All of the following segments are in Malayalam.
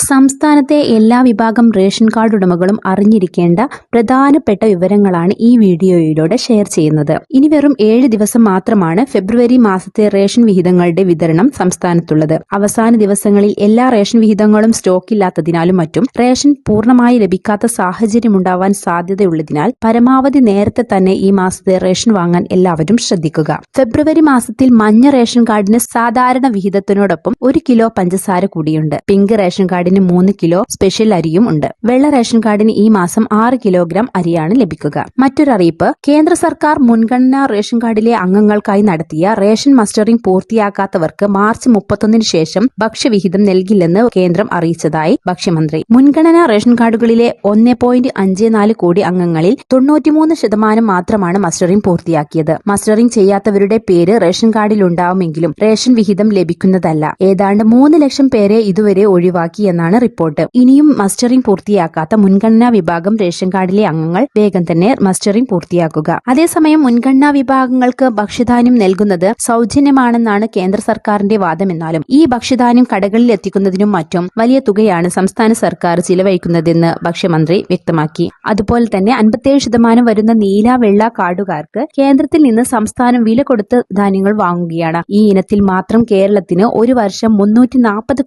സംസ്ഥാനത്തെ എല്ലാ വിഭാഗം റേഷൻ കാർഡ് ഉടമകളും അറിഞ്ഞിരിക്കേണ്ട പ്രധാനപ്പെട്ട വിവരങ്ങളാണ് ഈ വീഡിയോയിലൂടെ ഷെയർ ചെയ്യുന്നത്. ഇനി വെറും ഏഴ് ദിവസം മാത്രമാണ് ഫെബ്രുവരി മാസത്തെ റേഷൻ വിഹിതങ്ങളുടെ വിതരണം സംസ്ഥാനത്തുള്ളത്. അവസാന ദിവസങ്ങളിൽ എല്ലാ റേഷൻ വിഹിതങ്ങളും സ്റ്റോക്കില്ലാത്തതിനാലും മറ്റും റേഷൻ പൂർണമായി ലഭിക്കാത്ത സാഹചര്യമുണ്ടാവാൻ സാധ്യതയുള്ളതിനാൽ പരമാവധി നേരത്തെ തന്നെ ഈ മാസത്തെ റേഷൻ വാങ്ങാൻ എല്ലാവരും ശ്രദ്ധിക്കുക. ഫെബ്രുവരി മാസത്തിൽ മഞ്ഞ റേഷൻ കാർഡിന് സാധാരണ വിഹിതത്തിനോടൊപ്പം ഒരു കിലോ പഞ്ചസാര കൂടിയുണ്ട്. പിങ്ക് റേഷൻ കാർഡിന് മൂന്ന് കിലോ സ്പെഷ്യൽ അരിയും ഉണ്ട്. വെള്ള റേഷൻ കാർഡിന് ഈ മാസം ആറ് കിലോഗ്രാം അരിയാണ് ലഭിക്കുക. മറ്റൊരറിയിപ്പ് കേന്ദ്ര സർക്കാർ മുൻഗണനാ റേഷൻ കാർഡിലെ അംഗങ്ങൾക്കായി നടത്തിയ റേഷൻ മസ്റ്ററിംഗ് പൂർത്തിയാക്കാത്തവർക്ക് മാർച്ച് മുപ്പത്തൊന്നിന് ശേഷം ഭക്ഷ്യവിഹിതം നൽകില്ലെന്ന് കേന്ദ്രം അറിയിച്ചതായി ഭക്ഷ്യമന്ത്രി. മുൻഗണനാ റേഷൻ കാർഡുകളിലെ ഒന്ന് പോയിന്റ് അഞ്ച് നാല് കോടി അംഗങ്ങളിൽ തൊണ്ണൂറ്റിമൂന്ന് ശതമാനം മാത്രമാണ് മസ്റ്ററിംഗ് പൂർത്തിയാക്കിയത്. മസ്റ്ററിംഗ് ചെയ്യാത്തവരുടെ പേര് റേഷൻ കാർഡിൽ ഉണ്ടാവുമെങ്കിലും റേഷൻ വിഹിതം ലഭിക്കുന്നതല്ല. ഏതാണ്ട് മൂന്ന് ലക്ഷം പേരെ ഇതുവരെ ഒഴിവാക്കി എന്നാണ് റിപ്പോർട്ട്. ഇനിയും മസ്റ്ററിംഗ് പൂർത്തിയാക്കാത്ത മുൻഗണനാ വിഭാഗം റേഷൻ കാർഡിലെ അംഗങ്ങൾ വേഗം തന്നെ മസ്റ്ററിംഗ് പൂർത്തിയാക്കുക. അതേസമയം മുൻഗണനാ വിഭാഗങ്ങൾക്ക് ഭക്ഷ്യധാന്യം നൽകുന്നത് സൗജന്യമാണെന്നാണ് കേന്ദ്ര സർക്കാരിന്റെ വാദമെന്നാലും ഈ ഭക്ഷ്യധാന്യം കടകളിൽ എത്തിക്കുന്നതിനും മറ്റും വലിയ തുകയാണ് സംസ്ഥാന സർക്കാർ ചിലവഴിക്കുന്നതെന്ന് ഭക്ഷ്യമന്ത്രി വ്യക്തമാക്കി. അതുപോലെ തന്നെ അൻപത്തിയേഴ് ശതമാനം വരുന്ന നീല വെള്ള കാർഡുകാർക്ക് കേന്ദ്രത്തിൽ നിന്ന് സംസ്ഥാനം വില കൊടുത്ത് ധാന്യങ്ങൾ വാങ്ങുകയാണ്. ഈ ഇനത്തിൽ മാത്രം കേരളത്തിന് ഒരു വർഷം മുന്നൂറ്റി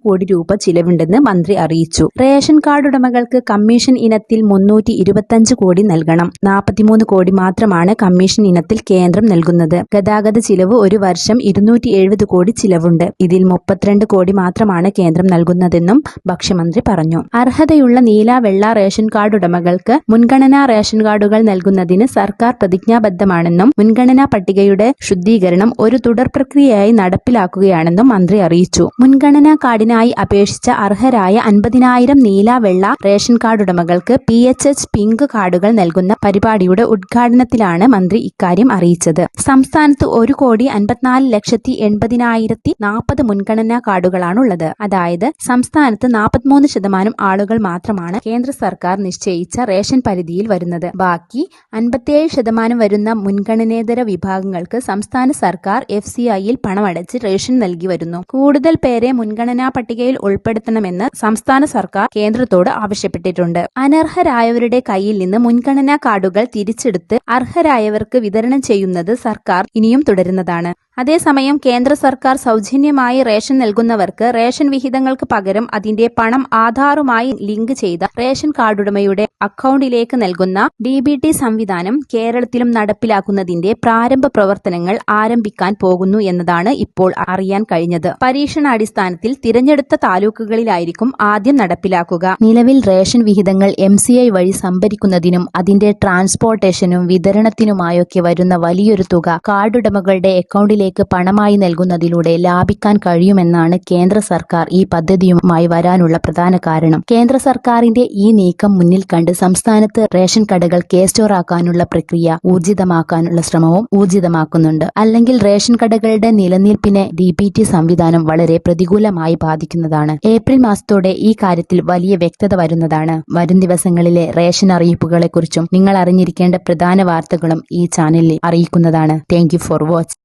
കോടി രൂപ ചിലവുണ്ടെന്ന് മന്ത്രി അറിയിച്ചു. റേഷൻ കാർഡ് ഉടമകൾക്ക് കമ്മീഷൻ ഇനത്തിൽ മുന്നൂറ്റി ഇരുപത്തഞ്ച് കോടി നൽകണം. നാൽപ്പത്തിമൂന്ന് കോടി മാത്രമാണ് കമ്മീഷൻ ഇനത്തിൽ കേന്ദ്രം നൽകുന്നത്. ഗതാഗത ചിലവ് ഒരു വർഷം ഇരുന്നൂറ്റി എഴുപത് കോടി ചിലവുണ്ട്. ഇതിൽ മുപ്പത്തിരണ്ട് കോടി മാത്രമാണ് കേന്ദ്രം നൽകുന്നതെന്നും ഭക്ഷ്യമന്ത്രി പറഞ്ഞു. അർഹതയുള്ള നീല വെള്ള റേഷൻ കാർഡ് ഉടമകൾക്ക് മുൻഗണനാ റേഷൻ കാർഡുകൾ നൽകുന്നതിന് സർക്കാർ പ്രതിജ്ഞാബദ്ധമാണെന്നും മുൻഗണനാ പട്ടികയുടെ ശുദ്ധീകരണം ഒരു തുടർ പ്രക്രിയയായി നടപ്പിലാക്കുകയാണെന്നും മന്ത്രി അറിയിച്ചു. മുൻഗണനാ കാർഡിനായി അപേക്ഷിച്ച അർഹരായ അൻപതിനായിരം നീല വെള്ള റേഷൻ കാർഡ് ഉടമകൾക്ക് പി എച്ച് എച്ച് പിങ്ക് കാർഡുകൾ നൽകുന്ന പരിപാടിയുടെ ഉദ്ഘാടനത്തിലാണ് മന്ത്രി ഇക്കാര്യം അറിയിച്ചത്. സംസ്ഥാനത്ത് ഒരു കോടി അൻപത്തിനാല് ലക്ഷത്തി എൺപതിനായിരത്തി നാൽപ്പത് മുൻഗണനാ കാർഡുകളാണുള്ളത്. അതായത് സംസ്ഥാനത്ത് നാൽപ്പത്തിമൂന്ന് ശതമാനം ആളുകൾ മാത്രമാണ് കേന്ദ്ര സർക്കാർ നിശ്ചയിച്ച റേഷൻ പരിധിയിൽ വരുന്നത്. ബാക്കി അൻപത്തിയേഴ് ശതമാനം വരുന്ന മുൻഗണനേതര വിഭാഗങ്ങൾക്ക് സംസ്ഥാന സർക്കാർ എഫ് സി ഐയിൽ പണമടച്ച് റേഷൻ നൽകി വരുന്നു. കൂടുതൽ പേരെ മുൻഗണനാ പട്ടികയിൽ ഉൾപ്പെടുത്തണമെന്ന് സംസ്ഥാന സർക്കാർ കേന്ദ്രത്തോട് ആവശ്യപ്പെട്ടിട്ടുണ്ട്. അനർഹരായവരുടെ കയ്യിൽ നിന്ന് മുൻഗണനാ കാർഡുകൾ തിരിച്ചെടുത്ത് അർഹരായവർക്ക് വിതരണം ചെയ്യുന്നത് സർക്കാർ ഇനിയും തുടരുന്നതാണ്. അതേസമയം കേന്ദ്ര സർക്കാർ സൗജന്യമായി റേഷൻ നൽകുന്നവർക്ക് റേഷൻ വിഹിതങ്ങൾക്ക് പകരം അതിന്റെ പണം ആധാറുമായി ലിങ്ക് ചെയ്ത റേഷൻ കാർഡുടമയുടെ അക്കൌണ്ടിലേക്ക് നൽകുന്ന ഡി ബി ടി സംവിധാനം കേരളത്തിലും നടപ്പിലാക്കുന്നതിന്റെ പ്രാരംഭ പ്രവർത്തനങ്ങൾ ആരംഭിക്കാൻ പോകുന്നു എന്നതാണ് ഇപ്പോൾ അറിയാൻ കഴിഞ്ഞത്. പരീക്ഷണാടിസ്ഥാനത്തിൽ തിരഞ്ഞെടുത്ത താലൂക്കുകളിലായിരിക്കും ആദ്യം നടപ്പിലാക്കുക. നിലവിൽ റേഷൻ വിഹിതങ്ങൾ എം സി ഐ വഴി സംഭരിക്കുന്നതിനും അതിന്റെ ട്രാൻസ്പോർട്ടേഷനും വിതരണത്തിനുമായൊക്കെ വരുന്ന വലിയൊരു തുക കാർഡുടമകളുടെ അക്കൗണ്ടിലേക്ക് പണമായി നൽകുന്നതിലൂടെ ലാഭിക്കാൻ കഴിയുമെന്നാണ് കേന്ദ്ര സർക്കാർ ഈ പദ്ധതിയുമായി വരാനുള്ള പ്രധാന കാരണം. കേന്ദ്ര സർക്കാരിന്റെ ഈ നീക്കം മുന്നിൽ കണ്ട് സംസ്ഥാനത്ത് റേഷൻ കടകൾ കെ സ്റ്റോർ ആക്കാനുള്ള പ്രക്രിയ ഊർജിതമാക്കാനുള്ള ശ്രമവും ഊർജിതമാക്കുന്നുണ്ട്. അല്ലെങ്കിൽ റേഷൻ കടകളുടെ നിലനിൽപ്പിനെ ഡി പി ടി സംവിധാനം വളരെ പ്രതികൂലമായി ബാധിക്കുന്നതാണ്. ഏപ്രിൽ മാസത്തോടെ ഈ കാര്യത്തിൽ വലിയ വ്യക്തത വരുന്നതാണ്. വരും ദിവസങ്ങളിലെ റേഷൻ അറിയിപ്പുകളെക്കുറിച്ചും നിങ്ങൾ അറിഞ്ഞിരിക്കേണ്ട പ്രധാന വാർത്തകളും ഈ ചാനലിൽ അറിയിക്കുന്നതാണ്. Thank for watch.